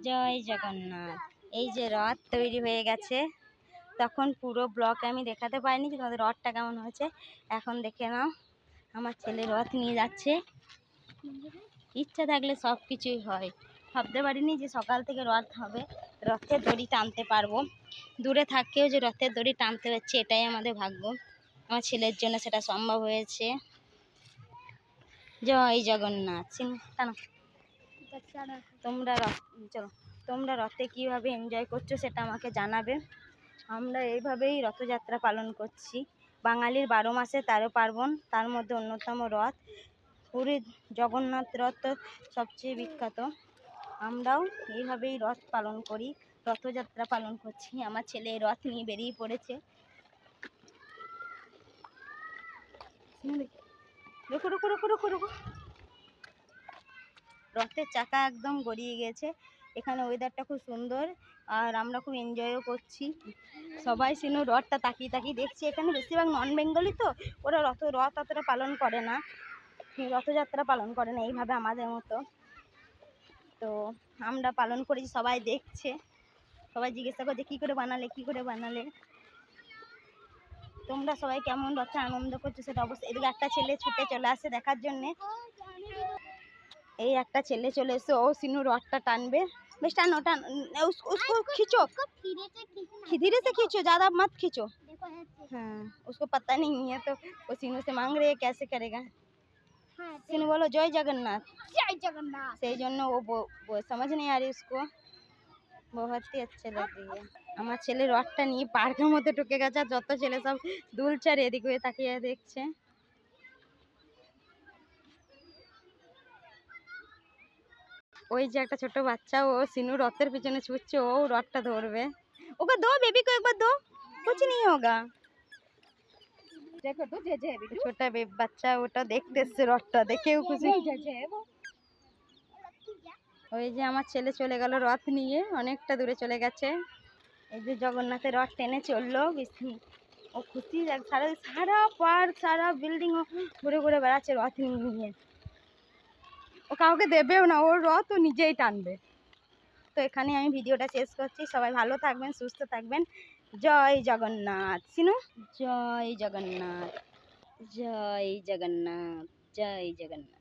জয় জগন্নাথ। এই যে রথ তৈরি হয়ে গেছে। তখন পুরো ব্লক আমি দেখাতে পারিনি যে তোমাদের রথটা কেমন হয়েছে। এখন দেখে নাও, আমার ছেলে রথ নিয়ে যাচ্ছে। ইচ্ছা থাকলে সব কিছুই হয়। ভাবতে পারিনি যে সকাল থেকে রথ হবে। রথের দড়ি টানতে পারব। দূরে থাকতেও যে রথের দড়ি টানতে পারছি এটাই আমাদের ভাগ্য। আমার ছেলের জন্য সেটা সম্ভব হয়েছে। জয় জগন্নাথ। টানো। তোমরা চলো। তোমরা রথে কীভাবে এনজয় করছ সেটা আমাকে জানাবে। আমরা এইভাবেই রথযাত্রা পালন করছি। বাঙালির বারো মাসে তেরো পার্বণ, তার মধ্যে অন্যতম রথ। পুরীর জগন্নাথ রথ সবচেয়ে বিখ্যাত। আমরাও এইভাবেই রথ পালন করি, রথযাত্রা পালন করছি। আমার ছেলে রথ নিয়ে বেরিয়ে পড়েছে। রুকো রুকো রুকো রুকো রুকো রথের চাকা একদম গড়িয়ে গেছে। এখানে ওয়েদারটা খুব সুন্দর আর আমরা খুব এনজয়ও করছি। সবাই সিনু রথটা তাকিয়ে তাকিয়ে দেখছি। এখানে বেশিরভাগ নন বেঙ্গলি তো, ওরা রথ রথ অতটা পালন করে না। রথযাত্রা পালন করে না এইভাবে আমাদের মতো। তো আমরা পালন করেছি, সবাই দেখছে। সবাই জিজ্ঞাসা করছে, কী করে বানালে, কী করে বানালে? তোমরা সবাই কেমন রথে আনন্দ করছ সেটা অবশ্যই। এদিকে একটা ছেলে ছুটে চলে আসে দেখার জন্যে। এই একটা ছেলে চলে এসে ও সিনু রথটা টানবে বেশ টানো টান उस- उसको खींचो धीरे से खींचो ज़्यादा मत खींचो हाँ उसको पता नहीं है तो वो सीनू से मांग रही है कैसे करेगा सीनू बोलो जय जगन्नाथ जय जगन्नाथ সেই জন্য ও বো- বো- समझ नहीं आ रही उसको बहुत ही अच्छे लग रही है আমার ছেলে রথটা নিয়ে পার্কের মধ্যে ঢুকে গেছে আর যত ছেলে সব দুলছে আর এদিক হয়ে তাকিয়ে দেখছে ওই যে একটা ছোট বাচ্চা ও সিনু রথের পিছনে ছুটছে ও রথটা ধরবে। ওকে দো বেবিকে একবার দো। কিছু নেই হোগা ছোটা বাচ্চা ওটা দেখতে রথটা দেখেও খুশি। ওই যে আমার ছেলে চলে গেল রথ নিয়ে অনেকটা দূরে চলে গেছে। এই যে জগন্নাথের রথ টেনে চলল ও খুশি সারা সারা পার্ক সারা বিল্ডিং ঘুরে ঘুরে বেড়াচ্ছে রথ নিয়ে। কাউকে দেবেও না, ওর রথ ও নিজেই টানবে। তো এখানে আমি ভিডিওটা শেষ করছি। সবাই ভালো থাকবেন, সুস্থ থাকবেন। জয় জগন্নাথ। সিনু? জয় জগন্নাথ। জয় জগন্নাথ। জয় জগন্নাথ।